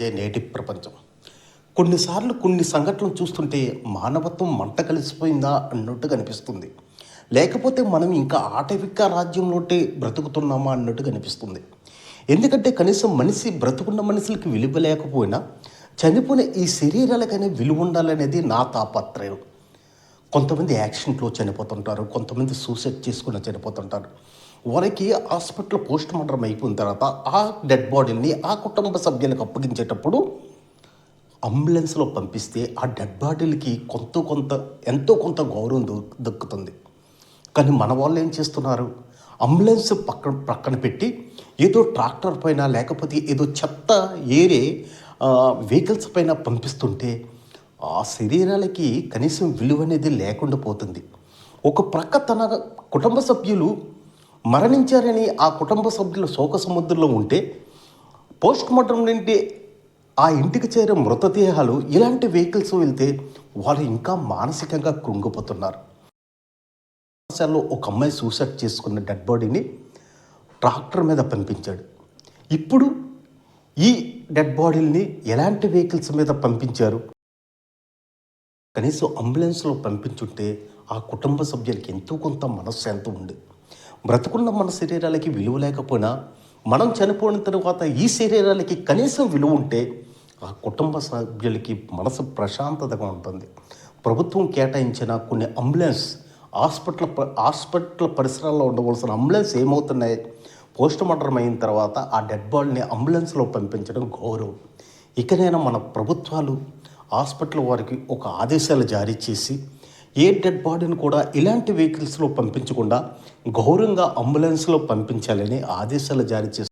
ఇదే నేటి ప్రపంచం. కొన్నిసార్లు కొన్ని సంఘటనలు చూస్తుంటే మానవత్వం మంట కలిసిపోయిందా అన్నట్టు కనిపిస్తుంది. లేకపోతే మనం ఇంకా ఆటవిక రాజ్యంలోటే బ్రతుకుతున్నామా అన్నట్టు కనిపిస్తుంది. ఎందుకంటే కనీసం మనిషి బ్రతుకున్న మనుషులకి విలువ లేకపోయినా చనిపోయిన ఈ శరీరాలకనే విలువ ఉండాలనేది నా తాపత్రయం. కొంతమంది యాక్సిడెంట్లో చనిపోతుంటారు కొంతమంది సూసైడ్ చేసుకుని చనిపోతుంటారు. వారికి హాస్పిటల్ పోస్ట్ మార్టం అయిపోయిన తర్వాత ఆ డెడ్ బాడీని ఆ కుటుంబ సభ్యులకు అప్పగించేటప్పుడు అంబులెన్స్లో పంపిస్తే ఆ డెడ్ బాడీలకి కొంత కొంత ఎంతో కొంత గౌరవం దక్కుతుంది. కానీ మన వాళ్ళు ఏం చేస్తున్నారు? అంబులెన్స్ పక్కన పక్కన పెట్టి ఏదో ట్రాక్టర్ పైన లేకపోతే ఏదో చెత్త ఏరే వెహికల్స్ పైన పంపిస్తుంటే ఆ శరీరాలకి కనీసం విలువ అనేది లేకుండా పోతుంది. ఒక ప్రక్క తన కుటుంబ సభ్యులు మరణించారని ఆ కుటుంబ సభ్యులు శోక సముద్రంలో ఉంటే పోస్ట్ మార్టం నుండి ఆ ఇంటికి చేరే మృతదేహాలు ఇలాంటి వెహికల్స్ వెళ్తే వాళ్ళు ఇంకా మానసికంగా కృంగిపోతున్నారు. పాఠశాలలో ఒక అమ్మాయి సూసైడ్ చేసుకున్న డెడ్ బాడీని ట్రాక్టర్ మీద పంపించాడు. ఇప్పుడు ఈ డెడ్ బాడీల్ని ఎలాంటి వెహికల్స్ మీద పంపించారు? కనీసం అంబులెన్స్లో పంపించుంటే ఆ కుటుంబ సభ్యులకి ఎంతో కొంత మనశ్శాంతి ఉంది. బ్రతుకున్న మన శరీరాలకి విలువ లేకపోయినా మనం చనిపోయిన తర్వాత ఈ శరీరాలకి కనీసం విలువ ఉంటే ఆ కుటుంబ సభ్యులకి మనసు ప్రశాంతతగా ఉంటుంది. ప్రభుత్వం కేటాయించిన కొన్ని అంబులెన్స్ హాస్పిటల్ ప- హాస్పిటల్ పరిసరాల్లో ఉండవలసిన అంబులెన్స్ ఏమవుతున్నాయి? పోస్ట్ మార్టం అయిన తర్వాత ఆ డెడ్ బాడీని అంబులెన్స్లో పంపించడం గౌరవం ఇకనైనా మన ప్రభుత్వాలు హాస్పిటల్ వారికి ఒక ఆదేశాలు జారీ చేసి ఏ డెడ్ బాడీని కూడా ఇలాంటి వెహికల్స్లో పంపించకుండా గౌరవంగా అంబులెన్స్లో పంపించాలని ఆదేశాలు జారీ చేశారు